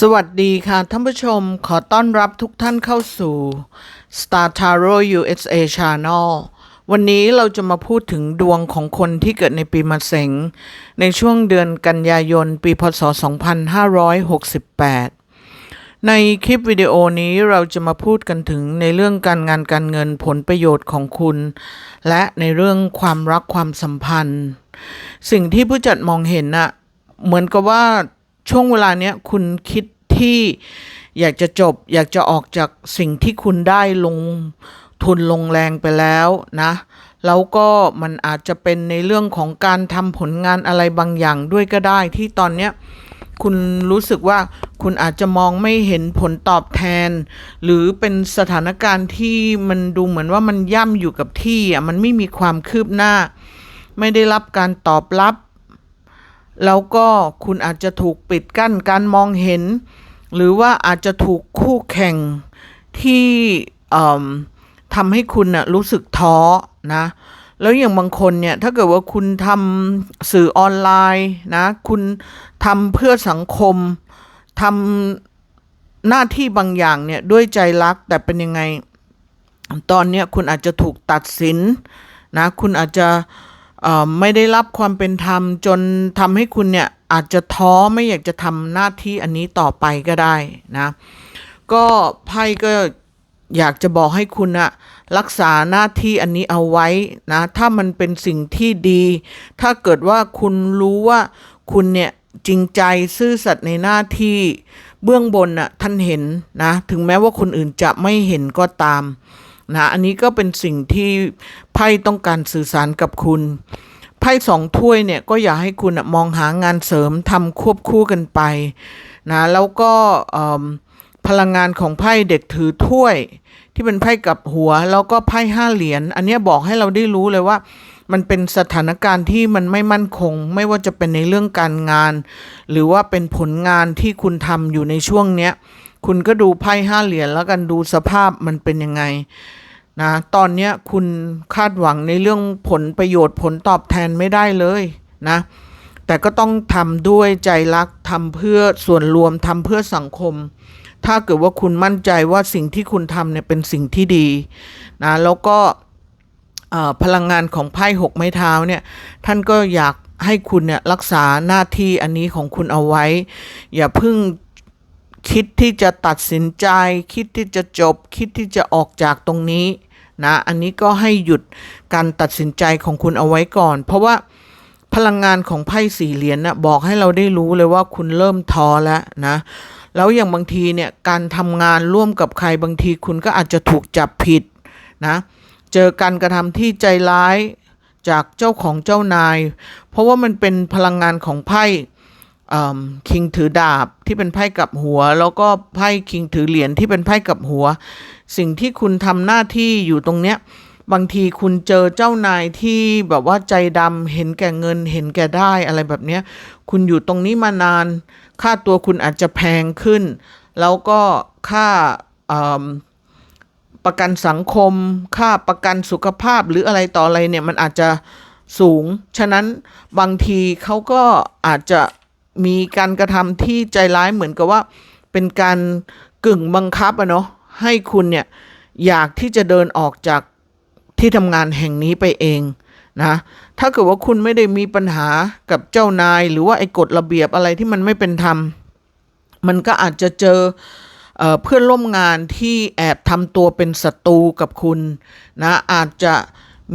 สวัสดีค่ะท่านผู้ชมขอต้อนรับทุกท่านเข้าสู่ Star Tarot USA Channel วันนี้เราจะมาพูดถึงดวงของคนที่เกิดในปีมะเสงในช่วงเดือนกันยายน ปีพศ 2568 ในคลิปวิดีโอนี้เราจะมาพูดกันถึงในเรื่องการงานการเงินผลประโยชน์ของคุณ และในเรื่องความรักความสัมพันธ์ สิ่งที่ผู้จัดมองเห็นน่ะเหมือนกับว่า ช่วงเวลาเนี้ยคุณคิดที่อยากจะจบ อยากจะออกจากสิ่งที่คุณได้ลงทุนลงแรงไปแล้วนะ แล้วก็มันอาจจะเป็นในเรื่องของการทำผลงานอะไรบางอย่างด้วยก็ได้ที่ตอนเนี้ยคุณรู้สึกว่าคุณอาจจะมองไม่เห็นผลตอบแทน หรือเป็นสถานการณ์ที่มันดูเหมือนว่ามันย่ำอยู่กับที่อะมันไม่มีความคืบหน้า ไม่ได้รับการตอบรับ แล้วก็คุณอาจจะถูกปิดกั้นการมองเห็น หรือว่าอาจจะถูกคู่แข่งที่ทำให้คุณน่ะรู้สึกท้อนะแล้วอย่างบางคนเนี่ยถ้าเกิดว่าคุณทำสื่อออนไลน์นะคุณทำเพื่อสังคมทำหน้าที่บางอย่างเนี่ยด้วยใจรักแต่เป็นยังไง ตอนเนี้ยคุณอาจจะถูกตัดสินนะคุณอาจจะ ไม่ได้รับความเป็นธรรมจนทำให้คุณเนี่ยอาจจะท้อไม่อยากจะทำหน้าที่อันนี้ต่อไปก็ได้นะก็ไพ่ก็อยากจะบอกให้คุณอะรักษาหน้าที่อันนี้เอาไว้นะถ้ามันเป็นสิ่งที่ดี ถ้าเกิดว่าคุณรู้ว่าคุณเนี่ยจริงใจซื่อสัตย์ในหน้าที่เบื้องบนน่ะท่านเห็นนะถึงแม้ว่าคนอื่นจะไม่เห็นก็ตาม นะอันนี้ก็เป็นสิ่งที่ไพ่ต้องการสื่อสารกับคุณ ไพ่สองถ้วยเนี่ยก็อยากให้คุณมองหางานเสริมทำควบคู่กันไปนะแล้วก็พลังงานของไพ่เด็กถือถ้วย ที่เป็นไพ่กับหัว แล้วก็ไพ่ห้าเหรียญอันนี้บอกให้เราได้รู้เลยว่า มันเป็นสถานการณ์ที่มันไม่มั่นคง ไม่ว่าจะเป็นในเรื่องการงาน หรือว่าเป็นผลงานที่คุณทำอยู่ในช่วงเนี้ยคุณก็ดูไพ่ห้าเหรียญแล้วกันดูสภาพมันเป็นยังไง นะตอนนี้คุณคาดหวังในเรื่องผลประโยชน์ผลตอบแทนไม่ได้เลยนะแต่ก็ต้องทำด้วยใจรักทำเพื่อส่วนรวมทำเพื่อสังคม ถ้าเกิดว่าคุณมั่นใจว่าสิ่งที่คุณทำเนี่ยเป็นสิ่งที่ดีนะแล้วก็พลังงานของไพ่หกไม้เท้าเนี่ยท่านก็อยากให้คุณเนี่ยรักษาหน้าที่อันนี้ของคุณเอาไว้ อย่าเพิ่ง คิดที่จะตัดสินใจ คิดที่จะจบ คิดที่จะออกจากตรงนี้นะอันนี้ก็ให้หยุดการตัดสินใจของคุณเอาไว้ก่อน เพราะว่าพลังงานของไพ่สี่เหรียญนะบอกให้เราได้รู้เลยว่าคุณเริ่มท้อแล้วนะแล้วอย่างบางทีเนี่ยการทำงานร่วมกับใครบางทีคุณก็อาจจะถูกจับผิดนะเจอการกระทำที่ใจร้ายจากเจ้าของเจ้านาย เพราะว่ามันเป็นพลังงานของไพ่ คิงถือดาบที่เป็นไพ่กับหัว แล้วก็ไพ่คิงถือเหรียญที่เป็นไพ่กับหัว สิ่งที่คุณทำหน้าที่อยู่ตรงเนี้ยบางทีคุณเจอเจ้านายที่แบบว่าใจดำเห็นแก่เงิน เห็นแก่ได้อะไรแบบเนี้ยคุณอยู่ตรงนี้มานาน ค่าตัวคุณอาจจะแพงขึ้น แล้วก็ค่าประกันสังคม ค่าประกันสุขภาพหรืออะไรต่ออะไรเนี่ยมันอาจจะสูง ฉะนั้นบางทีเขาก็อาจจะ มีการกระทำที่ใจร้ายเหมือนกับว่า เป็นการกึ่งบังคับอะเนาะให้คุณเนี่ยอยากที่จะเดินออกจากที่ทำงานแห่งนี้ไปเองนะถ้าเกิดว่าคุณไม่ได้มีปัญหากับเจ้านาย หรือว่าไอ้กฎระเบียบอะไรที่มันไม่เป็นธรรม มันก็อาจจะเจอเอเพื่อนร่วมงานที่แอบทำตัวเป็นศัตรูกับคุณนะอาจจะ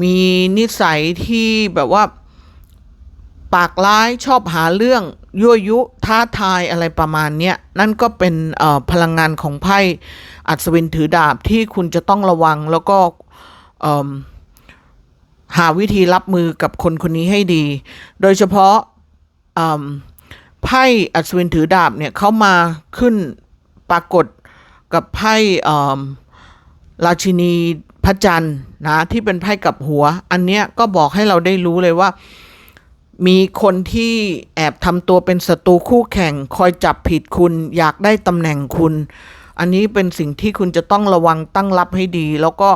มีนิสัยที่แบบว่า ปากร้ายชอบหาเรื่อง ยั่วยุท้าทายอะไรประมาณเนี้ยนั่นก็เป็นพลังงานของไพ่อัศวินถือดาบที่คุณจะต้องระวังแล้วก็หาวิธีรับมือกับคนคนนี้ให้ดี โดยเฉพาะไพ่อัศวินถือดาบเนี่ยเขามาขึ้นปรากฏกับไพ่ราชินีพระจันทร์นะที่เป็นไพ่กับหัว อันเนี้ยก็บอกให้เราได้รู้เลยว่า มีคนที่แอบทำตัวเป็นศัตรูคู่แข่ง คอยจับผิดคุณ อยากได้ตำแหน่งคุณ อันนี้เป็นสิ่งที่คุณจะต้องระวังตั้งรับให้ดี แล้วก็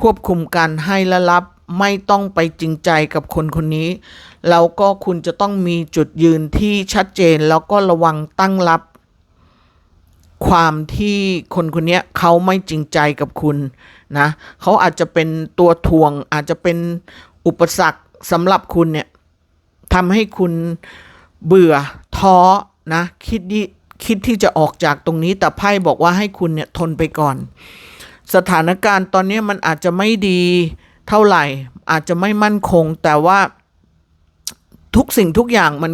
ควบคุมการให้และรับไม่ต้องไปจริงใจกับคนคนนี้ แล้วก็คุณจะต้องมีจุดยืนที่ชัดเจน แล้วก็ระวังตั้งรับ ความที่คนคนนี้เขาไม่จริงใจกับคุณนะเขาอาจจะเป็นตัวทวงอาจจะเป็นอุปสรรคสำหรับคุณเนี่ย ทำให้คุณเบื่อท้อนะคิดดิคิดที่จะออกจากตรงนี้ แต่ไพ่บอกว่าให้คุณเนี่ยทนไปก่อน สถานการณ์ตอนนี้มันอาจจะไม่ดีเท่าไหร่ อาจจะไม่มั่นคง แต่ว่าทุกสิ่งทุกอย่างมัน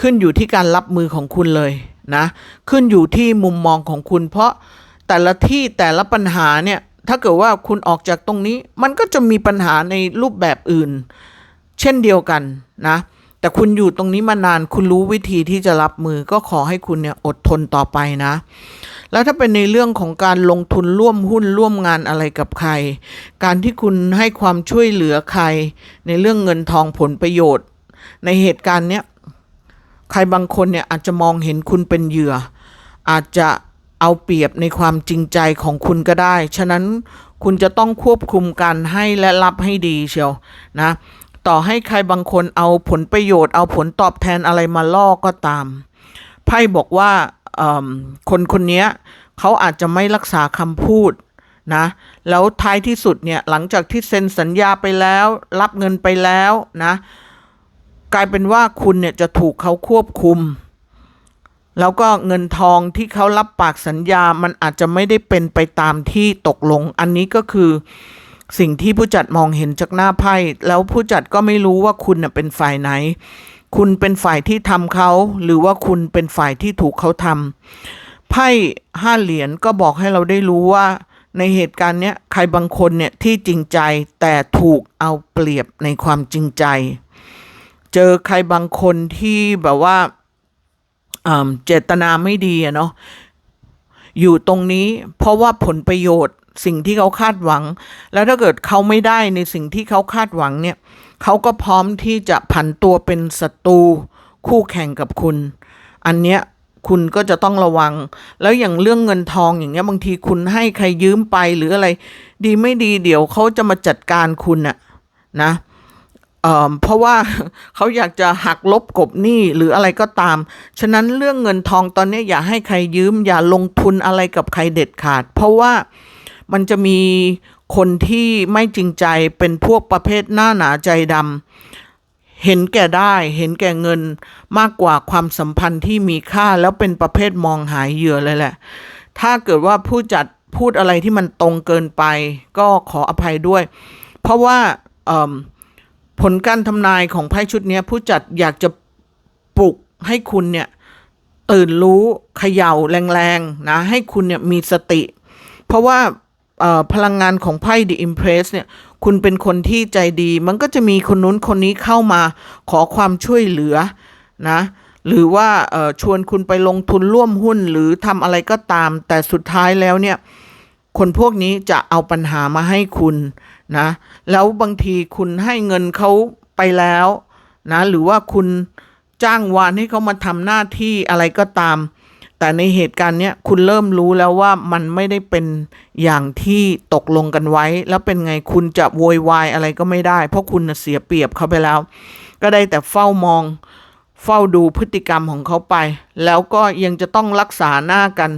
ขึ้นอยู่ที่การรับมือของคุณเลยนะขึ้นอยู่ที่มุมมองของคุณ เพราะแต่ละที่แต่ละปัญหาเนี่ยถ้าเกิดว่าคุณออกจากตรงนี้ มันก็จะมีปัญหาในรูปแบบอื่น เช่นเดียวกันนะ แต่คุณอยู่ตรงนี้มานาน คุณรู้วิธีที่จะรับมือก็ขอให้คุณเนี่ยอดทนต่อไปนะ แล้วถ้าเป็นในเรื่องของการลงทุนร่วมหุ้นร่วมงานอะไรกับใคร การที่คุณให้ความช่วยเหลือใคร ในเรื่องเงินทองผลประโยชน์ ในเหตุการณ์เนี้ยใครบางคนเนี่ยอาจจะมองเห็นคุณเป็นเหยื่อ อาจจะเอาเปรียบในความจริงใจของคุณก็ได้ ฉะนั้นคุณจะต้องควบคุมการให้และรับให้ดีเชียวนะ ต่อให้ใครบางคนเอาผลประโยชน์เอาผลตอบแทนอะไรมาล่อก็ตาม ไพ่บอกว่าคนคนนี้เขาอาจจะไม่รักษาคำพูดนะแล้วท้ายที่สุดเนี่ยหลังจากที่เซ็นสัญญาไปแล้ว รับเงินไปแล้วนะกลายเป็นว่าคุณเนี่ยจะถูกเขาควบคุม แล้วก็เงินทองที่เขารับปากสัญญามันอาจจะไม่ได้เป็นไปตามที่ตกลง อันนี้ก็คือ สิ่งที่ผู้จัดมองเห็นจากหน้าไพ่ แล้วผู้จัดก็ไม่รู้ว่าคุณเน่ยเป็นฝ่ายไหน คุณเป็นฝ่ายที่ทำเขา หรือว่าคุณเป็นฝ่ายที่ถูกเขาทำไพ่ห้าเหรียญก็บอกให้เราได้รู้ว่า ในเหตุการณ์เนี้ยใครบางคนเนี่ยที่จริงใจแต่ถูกเอาเปรียบในความจริงใจ เจอใครบางคนที่แบบว่าอ่าเจตนาไม่ดีอะเนาะอยู่ตรงนี้เพราะว่าผลประโยชน์ สิ่งที่เขาคาดหวัง แล้วถ้าเกิดเขาไม่ได้ในสิ่งที่เขาคาดหวังเนี่ยเขาก็พร้อมที่จะผันตัวเป็นศัตรูคู่แข่งกับคุณ อันเนี้ยคุณก็จะต้องระวัง แล้วอย่างเรื่องเงินทองอย่างเงี้ยบางทีคุณให้ใครยืมไปหรืออะไร ดีไม่ดีเดี๋ยวเขาจะมาจัดการคุณอะนะเเพราะว่าเขาอยากจะหักลบกบหนี้หรืออะไรก็ตาม ฉะนั้นเรื่องเงินทองตอนนี้อย่าให้ใครยืม อย่าลงทุนอะไรกับใครเด็ดขาด เพราะว่า มันจะมีคนที่ไม่จริงใจเป็นพวกประเภทหน้าหนาใจดำเห็นแก่ได้ เห็นแก่เงินมากกว่าความสัมพันธ์ที่มีค่าแล้วเป็นประเภทมองหายเหยื่อเลยแหละ ถ้าเกิดว่าผู้จัดพูดอะไรที่มันตรงเกินไป ก็ขออภัยด้วย เพราะว่าผลการทำนายของไพ่ชุดนี้ผู้จัดอยากจะปลุกให้คุณเนี่ยตื่นรู้เขย่าแรงๆนะให้คุณเนี่ยมีสติ เพราะว่า พลังงานของไพ่ The Impress เนี่ย คุณเป็นคนที่ใจดี มันก็จะมีคนนู้นคนนี้เข้ามาขอความช่วยเหลือนะ หรือว่าชวนคุณไปลงทุนร่วมหุ้นหรือทำอะไรก็ตาม แต่สุดท้ายแล้วเนี่ย คนพวกนี้จะเอาปัญหามาให้คุณนะ แล้วบางทีคุณให้เงินเขาไปแล้วนะ หรือว่าคุณจ้างวานให้เขามาทำหน้าที่อะไรก็ตาม แต่ในเหตุการณ์เนี้ยคุณเริ่มรู้แล้วว่ามันไม่ได้เป็นอย่างที่ตกลงกันไว้ แล้วเป็นไงคุณจะโวยวายอะไรก็ไม่ได้ เพราะคุณเสียเปรียบเขาไปแล้ว ก็ได้แต่เฝ้ามอง เฝ้าดูพฤติกรรมของเขาไป แล้วก็ยังจะต้องรักษาหน้ากัน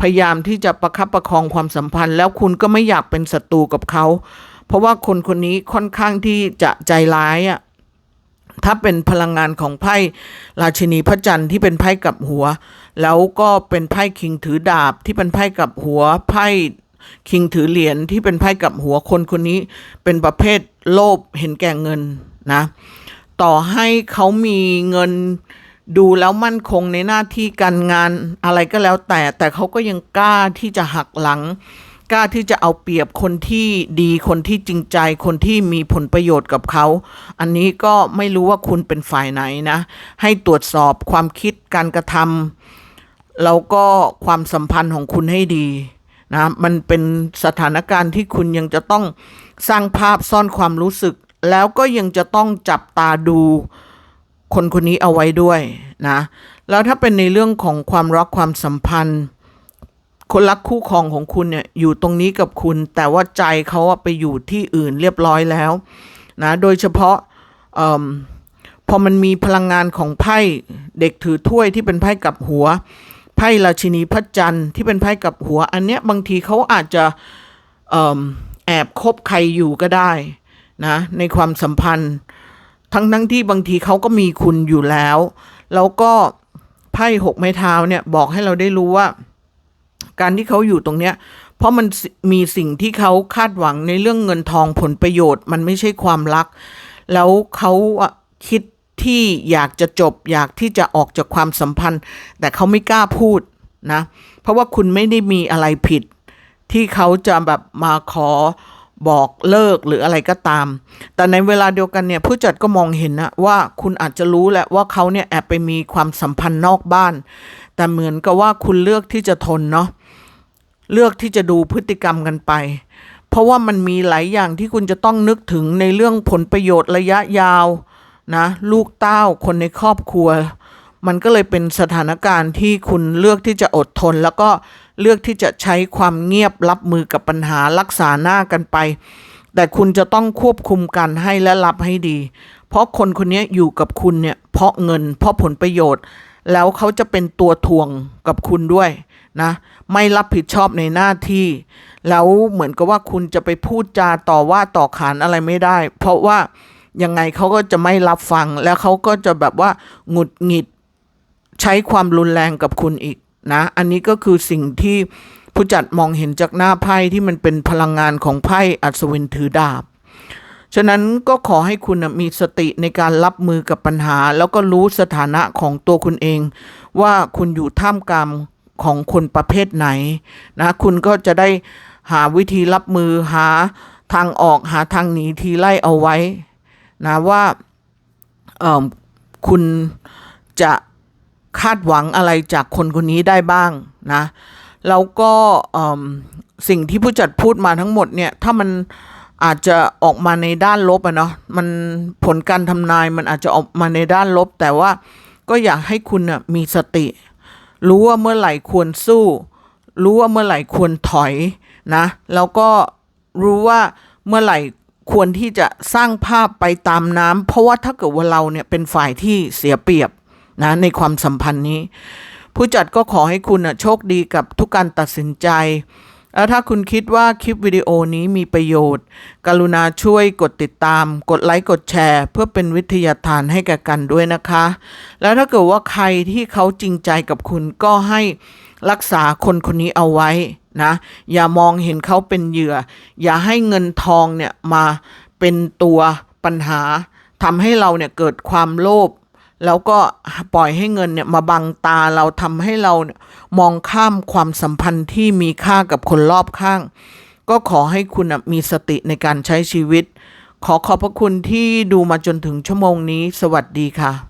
พยายามที่จะประคับประคองความสัมพันธ์ แล้วคุณก็ไม่อยากเป็นศัตรูกับเขา เพราะว่าคนคนนี้ค่อนข้างที่จะใจร้ายอะ่ะ ถ้าเป็นพลังงานของไพ่ราชินีพระจันทร์ที่เป็นไพ่กับหัว แล้วก็เป็นไพ่คิงถือดาบที่เป็นไพ่กับหัวไพ่คิงถือเหรียญที่เป็นไพ่กับหัวคนคนนี้ เป็นประเภทโลภเห็นแก่เงินนะ ต่อให้เขามีเงินดูแล้วมั่นคงในหน้าที่การงานอะไรก็แล้วแต่แต่เขาก็ยังกล้าที่จะหักหลัง กล้าที่จะเอาเปรียบคนที่ดีคนที่จริงใจ คนที่มีผลประโยชน์กับเขา อันนี้ก็ไม่รู้ว่าคุณเป็นฝ่ายไหนนะ ให้ตรวจสอบความคิดการกระทำแล้วก็ความสัมพันธ์ของคุณให้ดีนะมันเป็นสถานการณ์ที่คุณยังจะต้องสร้างภาพซ่อนความรู้สึก แล้วก็ยังจะต้องจับตาดูคนคนนี้เอาไว้ด้วยนะ แล้วถ้าเป็นในเรื่องของความรักความสัมพันธ์ คนรักคู่ครองของคุณเนี่ยอยู่ตรงนี้กับคุณ แต่ว่าใจเขาอะไปอยู่ที่อื่นเรียบร้อยแล้วนะโดยเฉพาะอพอมันมีพลังงานของไพ่เด็กถือถ้วยที่เป็นไพ่กับหัว ไพ่ราชินีพระจันทร์ที่เป็นไพ่กับหัว อันเนี้ยบางทีเขาอาจจะเอิ่มแอบคบใครอยู่ก็ได้นะในความสัมพันธ์ ทั้งทั้งที่บางทีเขาก็มีคุณอยู่แล้ว แล้วก็ไพ่หกไม้เท้าเนี่ยบอกให้เราได้รู้ว่า การที่เขาอยู่ตรงเนี้ย เพราะมันมีสิ่งที่เขาคาดหวังในเรื่องเงินทองผลประโยชน์ มันไม่ใช่ความรัก แล้วเขาคิดที่อยากจะจบ อยากที่จะออกจากความสัมพันธ์ แต่เขาไม่กล้าพูดนะ เพราะว่าคุณไม่ได้มีอะไรผิด ที่เขาจะแบบมาขอบอกเลิกหรืออะไรก็ตาม แต่ในเวลาเดียวกันเนี่ยผู้จัดก็มองเห็นนะว่าคุณอาจจะรู้แหละว่าเขาเนี่ยแอบไปมีความสัมพันธ์นอกบ้าน แต่เหมือนกับว่าคุณเลือกที่จะทนเนาะ เลือกที่จะดูพฤติกรรมกันไป เพราะว่ามันมีหลายอย่างที่คุณจะต้องนึกถึงในเรื่องผลประโยชน์ระยะยาวนะลูกเต้าคนในครอบครัว มันก็เลยเป็นสถานการณ์ที่คุณเลือกที่จะอดทน แล้วก็เลือกที่จะใช้ความเงียบรับมือกับปัญหารักษาหน้ากันไป แต่คุณจะต้องควบคุมกันให้และรับให้ดี เพราะคนคนนี้อยู่กับคุณเนี่ยเพราะเงินเพราะผลประโยชน์ แล้วเขาจะเป็นตัวทวงกับคุณด้วย นะไม่รับผิดชอบในหน้าที่ แล้วเหมือนกับว่าคุณจะไปพูดจาต่อว่าต่อขานอะไรไม่ได้ เพราะว่ายังไงเขาก็จะไม่รับฟัง แล้วเขาก็จะแบบว่าหงุดหงิดใช้ความรุนแรงกับคุณอีกนะ อันนี้ก็คือสิ่งที่ผู้จัดมองเห็นจากหน้าไพ่ที่มันเป็นพลังงานของไพ่อัศวินถือดาบ ฉะนั้นก็ขอให้คุณมีสติในการรับมือกับปัญหา แล้วก็รู้สถานะของตัวคุณเอง ว่าคุณอยู่ท่ามกลาง ของคนประเภทไหนนะคุณก็จะได้หาวิธีรับมือหาทางออกหาทางหนีทีไล่เอาไว้นะว่าเออคุณจะคาดหวังอะไรจากคนคนนี้ได้บ้างนะแล้วก็เออสิ่งที่ผู้จัดพูดมาทั้งหมดเนี่ยถ้ามันอาจจะออกมาในด้านลบอะเนาะมันผลการทำนายมันอาจจะออกมาในด้านลบ แต่ว่าก็อยากให้คุณน่ะมีสติ รู้ว่าเมื่อไหร่ควรสู้ รู้ว่าเมื่อไหร่ควรถอยนะ แล้วก็รู้ว่าเมื่อไหร่ควรที่จะสร้างภาพไปตามน้ำเพราะว่าถ้าเกิดว่าเราเนี่ยเป็นฝ่ายที่เสียเปรียบนะในความสัมพันธ์นี้ ผู้จัดก็ขอให้คุณนะโชคดีกับทุกการตัดสินใจ แล้วถ้าคุณคิดว่าคลิปวิดีโอนี้มีประโยชน์ กรุณาช่วยกดติดตาม กดไลค์ กดแชร์ เพื่อเป็นวิทยาทานให้แก่กันด้วยนะคะ แล้วถ้าเกิดว่าใครที่เขาจริงใจกับคุณก็ให้รักษาคนคนนี้เอาไว้นะ อย่ามองเห็นเขาเป็นเหยื่อ อย่าให้เงินทองเนี่ยมาเป็นตัวปัญหาทำให้เราเนี่ยเกิดความโลภ แล้วก็ปล่อยให้เงินเนี่ยมาบังตาเราทำให้เรามองข้ามความสัมพันธ์ที่มีค่ากับคนรอบข้าง ก็ขอให้คุณน่ะมีสติในการใช้ชีวิต ขอขอบพระคุณที่ดูมาจนถึงชั่วโมงนี้ สวัสดีค่ะ